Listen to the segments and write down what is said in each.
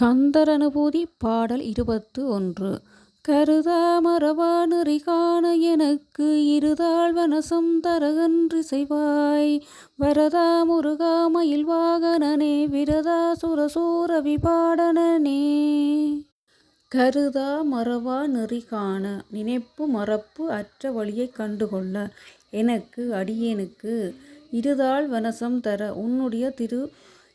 கந்தர் அனுபூதி பாடல் இருபத்து ஒன்று. கருதா மறவா நெறி காண எனக்கு இருதாள் வனசம் தரகன்றி செய்வாய். வரதா முருகா மயில் வாகனனே விரதா சுரசூர விபாடனனே. கருதா மறவா நெறி காண நினைப்பு மறப்பு அற்ற வழியைக் கண்டுகொள்ள எனக்கு அடியேனுக்கு இருதாள் வனசம் தர உன்னுடைய திரு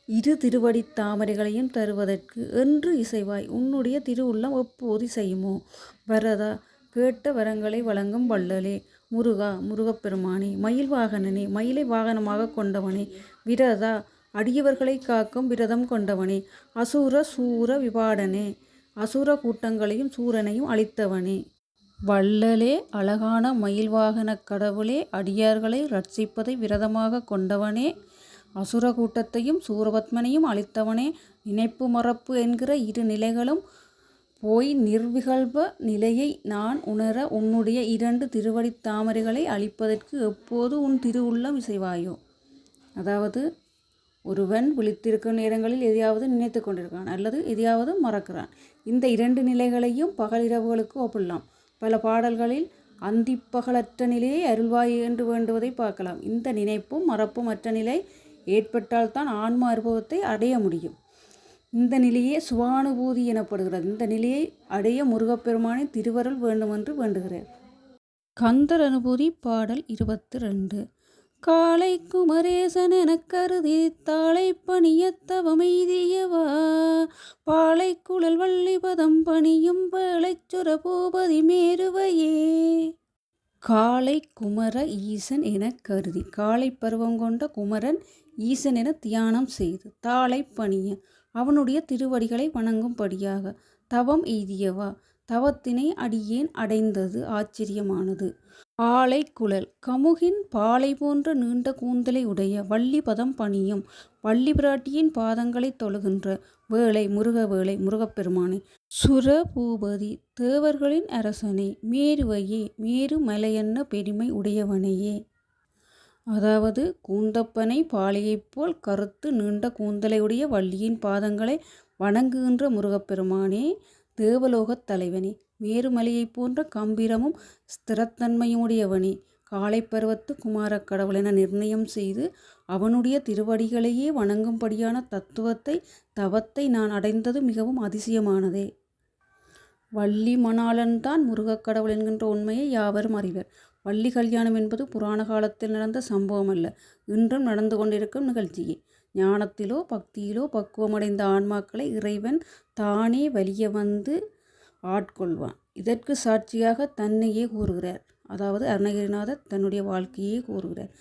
இரு திருவடி தாமரைகளையும் தருவதற்கு என்று இசைவாய் உன்னுடைய திருவுள்ளம் எப்போது செய்யுமோ? வரதா கேட்ட வரங்களை வழங்கும் வள்ளலே. முருகா முருகப்பெருமானே மயில் வாகனனே மயிலை வாகனமாக கொண்டவனே. விரதா அடியவர்களை காக்கும் விரதம் கொண்டவனே. அசுர சூர விபாடனே. அசுர கூட்டங்களையும் சூரனையும் அழித்தவனே வள்ளலே அழகான மயில் வாகனக் கடவுளே அடியார்களை ரட்சிப்பதை விரதமாக கொண்டவனே. அசுர கூட்டத்தையும் சூரபத்மனையும் அழித்தவனே நினைப்பு மறப்பு என்கிற இரு நிலைகளும் போய் நிர்விகல்ப நிலையை நான் உணர உன்னுடைய இரண்டு திருவடி தாமரைகளை அழிப்பதற்கு எப்போது உன் திருவுள்ளம் இசைவாயோ? அதாவது ஒருவன் விழித்திருக்கும் நேரங்களில் எதையாவது நினைத்து கொண்டிருக்கிறான் அல்லது எதையாவது மறக்கிறான். இந்த இரண்டு நிலைகளையும் பகலிரவுகளுக்கு ஒப்பிடலாம். பல பாடல்களில் அந்திப்பகலற்ற நிலையை அருள்வாய் என்று வேண்டுவதை பார்க்கலாம். இந்த நினைப்பும் மறப்பும் அற்ற நிலை ஏற்பட்டால்தான் ஆன்ம அனுபவத்தை அடைய முடியும். இந்த நிலையே சுவானுபூதி எனப்படுகிறது. இந்த நிலையை அடைய முருகப்பெருமானை திருவருள் வேண்டுமென்று வேண்டுகிறார் கந்தர் அனுபூதி பாடல் இருபத்தி ரெண்டு காலை குமரேசன் என கருதி தாளை பணியத்தவமெய்தியவா பாலை குழல் வள்ளிபதம் பணியும் வேளைச்சுர பூபதி மேருவையே? காலை குமர ஈசன் என கருதி. காலை பருவம் கொண்ட குமரன் ஈசனென தியானம் செய்து தாளை பணிய அவனுடைய திருவடிகளை வணங்கும்படியாக தவம் எய்தியவா? தவத்தினை அடியேன் அடைந்தது ஆச்சரியமானது. ஆலை குழல் கமுகின் பாலை போன்ற நீண்ட கூந்தலை உடைய வள்ளி பதம் பணியும் வள்ளி பிராட்டியின் பாதங்களை தொழுகின்ற வேளை முருக வேளை முருகப்பெருமானை சுர பூபதி தேவர்களின் அரசனை மேருவையே மேரு மலையன்ன பெருமை உடையவனையே. அதாவது கூந்தப்பனை பாலையைப் போல் கருத்து நீண்ட கூந்தலையுடைய வள்ளியின் பாதங்களை வணங்குகின்ற முருகப்பெருமானே தேவலோகத் தலைவனே மேருமலையைப் போன்ற கம்பீரமும் ஸ்திரத்தன்மையுடையவனே காலை பருவத்து குமாரக் கடவுள் என நிர்ணயம் செய்து அவனுடைய திருவடிகளையே வணங்கும்படியான தத்துவத்தை தவத்தை நான் அடைந்தது மிகவும் அதிசயமானதே. வள்ளி மணாளன்தான் முருகக் கடவுள் என்கின்ற உண்மையை யாவரும் அறிவர். வள்ளி கல்யாணம் என்பது புராண காலத்தில் நடந்த சம்பவம் அல்ல இன்றும் நடந்து கொண்டிருக்கும் நிகழ்ச்சியே. ஞானத்திலோ பக்தியிலோ பக்குவமடைந்த ஆன்மாக்களை இறைவன் தானே வலிய வந்து ஆட்கொள்வான். இதற்கு சாட்சியாக தன்னையே கூறுகிறார். அதாவது அருணகிரிநாதர் தன்னுடைய வாழ்க்கையே கூறுகிறார்.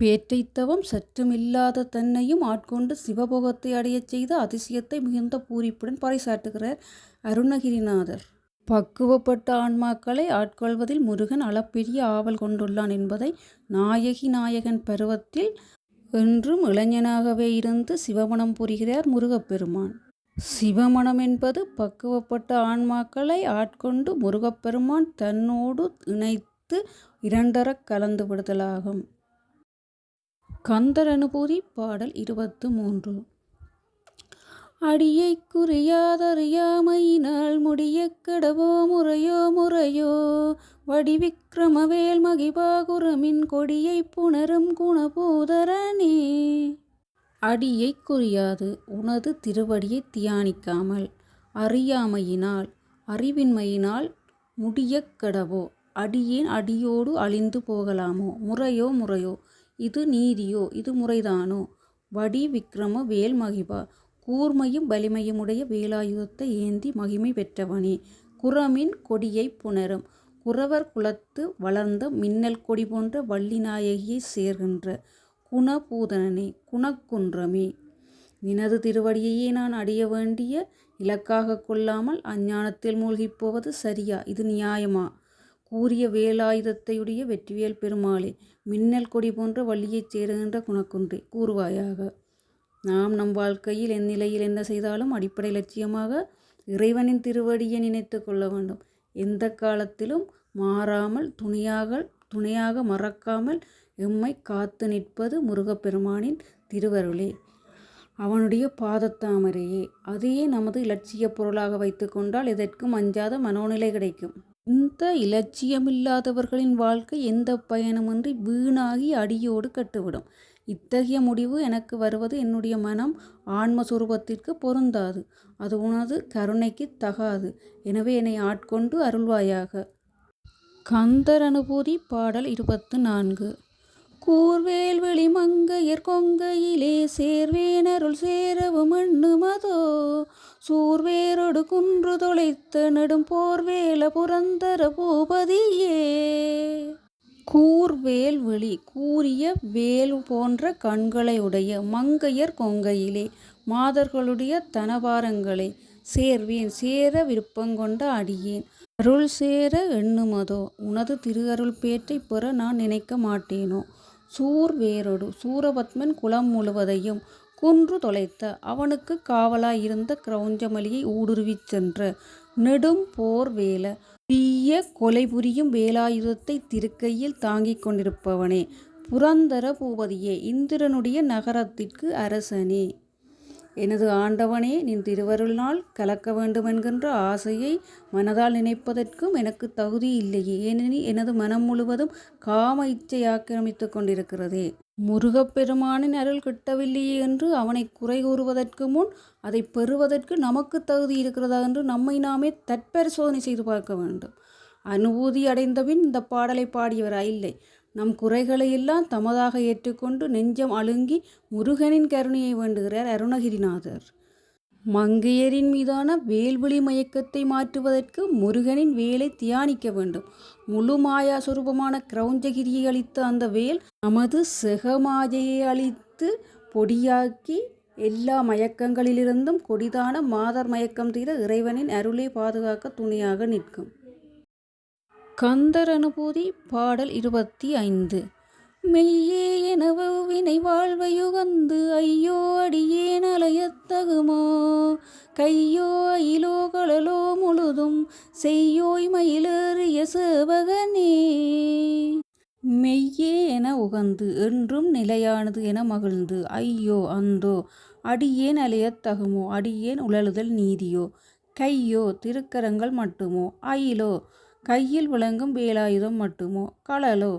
பேற்றைத்தவம் சற்றுமில்லாத தன்னையும் ஆட்கொண்டு சிவபோகத்தை அடையச் செய்த அதிசயத்தை மிகுந்த பூரிப்புடன் பறைசாட்டுகிறார் அருணகிரிநாதர். பக்குவப்பட்ட ஆன்மாக்களை ஆட்கொள்வதில் முருகன் அளப்பெரிய ஆவல் கொண்டுள்ளான் என்பதை நாயகி நாயகன் பருவத்தில் என்றும் இளைஞனாகவே இருந்து சிவமணம் புரிகிறார் முருகப்பெருமான். சிவமணம் என்பது பக்குவப்பட்ட ஆன்மாக்களை ஆட்கொண்டு முருகப்பெருமான் தன்னோடு இணைத்து இரண்டரக் கலந்து விடுதலாகும் கந்தர் அனுபூதி பாடல் இருபத்து மூன்று. அடியை குறியாதறியாமையினால் முடிய கடவோ முறையோ முறையோ? வடிவிக்ரமவேல் மகிபாகுரமின் கொடியை புணரும் குணபூதரனே அடியை குறியாது உனது திருவடியை தியானிக்காமல் அறியாமையினால் அறிவின்மையினால் முடிய கடவோ? அடியேன் அடியோடு அழிந்து போகலாமோ? முறையோ முறையோ? இது நீதியோ? இது முறைதானோ? வடி விக்ரம வேல் மகிபா கூர்மையும் வலிமையுமுடைய வேலாயுதத்தை ஏந்தி மகிமை பெற்றவனே. குரமின் கொடியை புணரும். குறவர் குலத்து வளர்ந்த மின்னல் கொடி போன்ற வள்ளிநாயகியை சேர்கின்ற குணபூதனனே குணக்குன்றமே. நினது திருவடியையே நான் அடைய வேண்டிய இலக்காக கொள்ளாமல் அஞ்ஞானத்தில் மூழ்கிப் போவது சரியா? இது நியாயமா? கூறிய வேலாயுதத்தையுடைய வெற்றிவேல் பெருமாளே மின்னல் கொடி போன்ற வள்ளியைச் சேருகின்ற குணக்குன்றே கூறுவாயாக. நாம் நம் வாழ்க்கையில் எந்நிலையில் என்ன செய்தாலும் அடிப்படை லட்சியமாக இறைவனின் திருவடியை நினைத்து கொள்ள வேண்டும். எந்த காலத்திலும் மாறாமல் துணியாக துணையாக மறக்காமல் எம்மை காத்து நிற்பது முருகப்பெருமானின் திருவருளே. அவனுடைய பாதத்தாமரையே அதையே நமது இலட்சியப் பொருளாக வைத்துக்கொண்டால் எதற்கும் அஞ்சாத மனோநிலை கிடைக்கும். இந்த இலட்சியமில்லாதவர்களின் வாழ்க்கை எந்த பயனுமின்றி வீணாகி அடியோடு கட்டுவிடும். இத்தகைய முடிவு எனக்கு வருவது என்னுடைய மனம் ஆன்ம சுரூபத்திற்கு பொருந்தாது. அது உனது கருணைக்குத் தகாது. எனவே என்னை ஆட்கொண்டு அருள்வாயாக. கந்தர் அனுபூதி பாடல் இருபத்து நான்கு. கூர்வேல் விழிமங்கையர் கொங்கையிலே சேர்வேனருள் சேரவும் எண்ணுமதோ சூர்வேரொடு குன்று தொலைத்த நெடும் போர்வேல புரந்தர பூபதியே. கூர்வேல் விழி கூரிய வேல் போன்ற கண்களையுடைய மங்கையர் கொங்கையிலே மாதர்களுடைய தனவாரங்களை சேர்வேன் சேர விருப்பங்கொண்ட அடியேன் அருள் சேர எண்ணுமதோ உனது திருஅருள் பேற்றைப் பெற நான் நினைக்க மாட்டேனோ. சூர்வேரொடு சூரபத்மன் குலம் முழுவதையும் குன்று தொலைத்த அவனுக்கு காவலாயிருந்த கிரௌஞ்சமலியை ஊடுருவிச் சென்ற நெடும் போர் வேல தீய கொலை புரியும் வேலாயுதத்தை திருக்கையில் தாங்கிக் கொண்டிருப்பவனே புரந்தர பூபதியே இந்திரனுடைய நகரத்திற்கு அரசனே. எனது ஆண்டவனே நின் திருவருளினால் கலக்க வேண்டுமென்கின்ற ஆசையை மனதால் நினைப்பதற்கும் எனக்குத் தகுதி இல்லையே ஏனெனில் எனது மனம் முழுவதும் காம இச்சை ஆக்கிரமித்துக் கொண்டிருக்கிறதே. முருகப் பெருமானின் அருள் கிட்டவில்லையே என்று அவனை குறை கூறுவதற்கு முன் அதை பெறுவதற்கு நமக்கு தகுதி இருக்கிறதா என்று நம்மை நாமே தற்பரிசோதனை செய்து பார்க்க வேண்டும். அனுபூதி அடைந்தபின் இந்த பாடலைப் பாடியவரா இல்லை. நம் குறைகளை எல்லாம் தமதாக ஏற்றுக்கொண்டு நெஞ்சம் அழுங்கி முருகனின் கருணையை வேண்டுகிறார் அருணகிரிநாதர். மங்கையரின் மீதான வேல்வெளி மயக்கத்தை மாற்றுவதற்கு முருகனின் வேலை தியானிக்க வேண்டும். முழு மாயா கிரௌஞ்சகிரியை அளித்த அந்த வேல் நமது செகமாயையை அளித்து பொடியாக்கி எல்லா மயக்கங்களிலிருந்தும் கொடிதான மாதர் மயக்கம் தீர இறைவனின் அருளை பாதுகாக்க துணையாக நிற்கும். கந்தர் அனுபூதி பாடல் இருபத்தி ஐந்து. மெய்யே என வினை வாழ்வையுகந்து ஐயோ அடியேன் அலையத்தகுமோ கையோ அயிலோ கடலோ முழுதும் செய்யோய் மயிலேறிய சேவகனே. மெய்யே என உகந்து என்றும் நிலையானது என மகிழ்ந்து ஐயோ அந்தோ அடியேன் அலையத்தகுமோ அடியேன் உழலுதல் நீதியோ? கையோ திருக்கரங்கள் மட்டுமோ? அயிலோ கையில் விளங்கும் வேலாயுதம் மட்டுமோ? கழலோ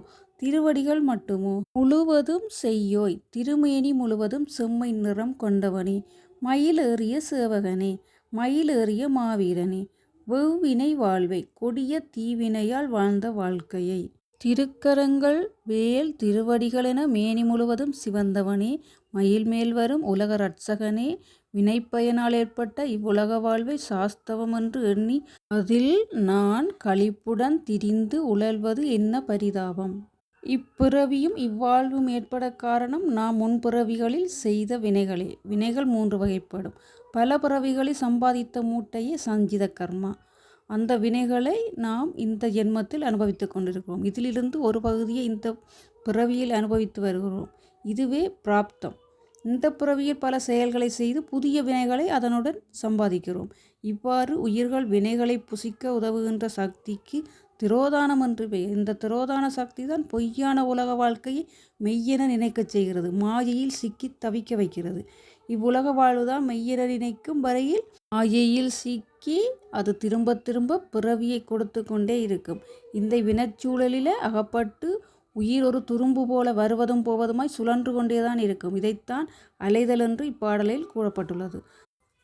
திருவடிகள் மட்டுமோ? முழுவதும் செய்யோய். திருமேனி முழுவதும் செம்மை நிறம் கொண்டவனே. மயிலேறிய சேவகனே. மயிலேறிய மாவீரனே. வெவ்வினை வாழ்வை. கொடிய தீவினையால் வாழ்ந்த வாழ்க்கையை. திருக்கரங்கள் வேல் என மேனி முழுவதும் சிவந்தவனே. மயில்மேல் வரும் உலக ரட்சகனே. வினைப்பயனால் ஏற்பட்ட இவ்வுலக வாழ்வை சாஸ்தவம் என்று எண்ணி அதில் நான் களிப்புடன் திரிந்து உழல்வது என்ன பரிதாபம். இப்பிறவியும் இவ்வாழ்வும் ஏற்பட காரணம் நாம் முன்பிறவிகளில் செய்த வினைகளே. வினைகள் மூன்று வகைப்படும். பல பிறவிகளில் சம்பாதித்த மூட்டையே சஞ்சித கர்மா. அந்த வினைகளை நாம் இந்த ஜென்மத்தில் அனுபவித்து கொண்டிருக்கிறோம். இதிலிருந்து ஒரு பகுதியை இந்த பிறவியில் அனுபவித்து வருகிறோம். இதுவே பிராப்தம். இந்த பிறவியில் பல செயல்களை செய்து புதிய வினைகளை அதனுடன் சம்பாதிக்கிறோம். இவ்வாறு உயிர்கள் வினைகளை புசிக்க உதவுகின்ற சக்திக்கு திரோதானம் என்று பெயர். இந்த திரோதான சக்திதான் பொய்யான உலக வாழ்க்கையை மெய்யென நினைக்கச் செய்கிறது மாயையில் சிக்கி தவிக்க வைக்கிறது. இவ்வுலக வாழ்வுதான் மெய்யென நினைக்கும் வரையில் மாயையில் சிக்கி அது திரும்ப திரும்ப பிறவியை கொடுத்து கொண்டே இருக்கும். இந்த வினச்சூழலில் அகப்பட்டு உயிர் ஒரு துரும்பு போல வருவதும் போவதுமாய் சுழன்று கொண்டேதான் இருக்கும். இதைத்தான் அலைதல் என்று இப்பாடலில் கூறப்பட்டுள்ளது.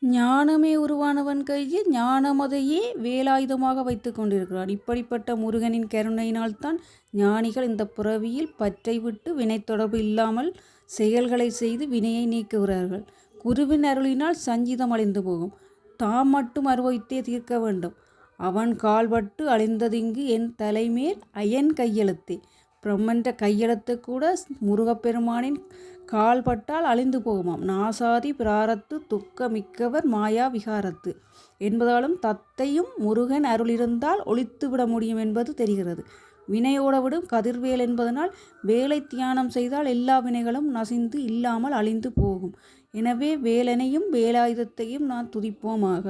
ஞானமே உருவானவன் கையில் ஞானமதையே வேலாயுதமாக வைத்து கொண்டிருக்கிறான். இப்படிப்பட்ட முருகனின் கருணையினால்தான் ஞானிகள் இந்த பிறவியில் பற்றை விட்டு வினை தொடர்பு இல்லாமல் செயல்களைச் செய்து வினையை நீக்குகிறார்கள். குருவின் அருளினால் சஞ்சிதம் அழிந்து போகும். தாம் மட்டும் அனுபவித்தே தீர்க்க வேண்டும். அவன் கால்பட்டு அழிந்ததிங்கு என் தலைமேல் அயன் கையெழுத்தே. பிரம்மன்ற கையெழுத்துக்கூட கூட முருகப்பெருமானின் கால்பட்டால் அழிந்து போகுமாம். நாசாதி பிராரத்து துக்கமிக்கவர் மாயா விகாரத்து என்பதாலும் தத்தையும் முருகன் அருளிருந்தால் ஒழித்து ஒழித்துவிட முடியும் என்பது தெரிகிறது. வினையோட விடும் கதிர்வேல் என்பதனால் வேலை தியானம் செய்தால் எல்லா வினைகளும் நசிந்து இல்லாமல் அழிந்து போகும். எனவே வேலனையும் வேலாயுதத்தையும் நான் துதிப்போமாக.